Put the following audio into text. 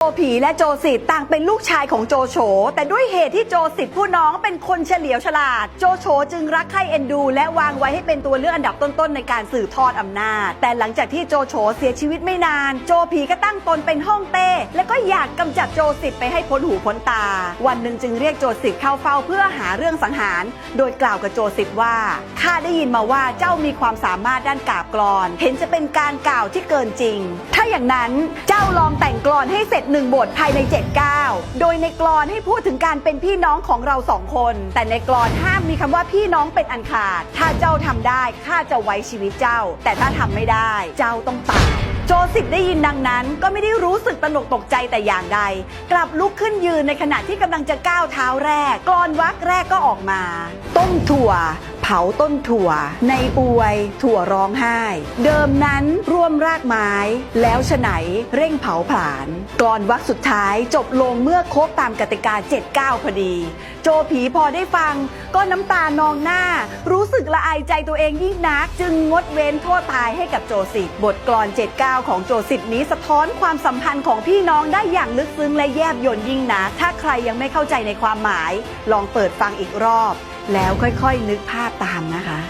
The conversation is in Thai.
โจผีและโจสิทธ์ต่างเป็นลูกชายของโจโฉแต่ด้วยเหตุที่โจสิทธ์ผู้น้องเป็นคนเฉลียวฉลาด โจโฉจึงรักใคร่เอ็นดู และวางไว้ให้เป็นตัวเลือกอันดับต้นๆในการสืบทอดอำนาจ แต่หลังจากที่โจโฉเสียชีวิตไม่นาน โจผีก็ตั้งตนเป็นฮ่องเต้ และก็อยากกำจัดโจสิทธ์ไปให้พ้นหูพ้นตา วันหนึ่งจึงเรียกโจสิทธ์เข้าเฝ้าเพื่อหาเรื่องสังหาร โดยกล่าวกับโจสิทธ์ว่าข้าได้ยินมาว่าเจ้ามีความสามารถด้านกาบกลอน เห็นจะเป็นการกล่าวที่เกินจริง ถ้าอย่างนั้นเจ้าลองแต่งกลอนให้เสร็จหนึ่งบทภายใน 7 ก้าวโดยในกลอนให้พูดถึงการเป็นพี่น้องของเราสองคน แต่ในกลอนห้ามมีคำว่าพี่น้องเป็นอันขาด ถ้าเจ้าทำได้ข้าจะไว้ชีวิตเจ้า แต่ถ้าทำไม่ได้ เจ้าต้องตายโจสิทธิ์ได้ยินดังนั้น ก็ไม่ได้รู้สึกตระหนกตกใจแต่อย่างใด กลับลุกขึ้นยืนในขณะที่กำลังจะก้าวเท้าแรกกรอนวักแรกก็ออกมา ต้มถั่ว เผาต้นถั่ว ในอวยถั่วร้องไห้ เดิมนั้นร่วมรากไม้ แล้วฉไหนเร่งเผาผลาญกรอนวักสุดท้ายจบลงเมื่อครบตามกติกา 7 9 พอดี โจผีพอได้ฟัง ก็น้ำตานองหน้า รู้สึกละอายใจตัวเองยิ่งนัก จึงงดเว้นโทษตายให้กับโจสิทธิ์บทกลอน 79 ของโจสิทธิ์นี้สะท้อนความสัมพันธ์ของพี่น้องได้อย่างลึกซึ้งและแยบยลยิ่งนักถ้า รยังไม่เข้าใจในความหมาย ลองเปิดฟังอีกรอบ แล้วค่อยๆนึกภาพตามนะคะ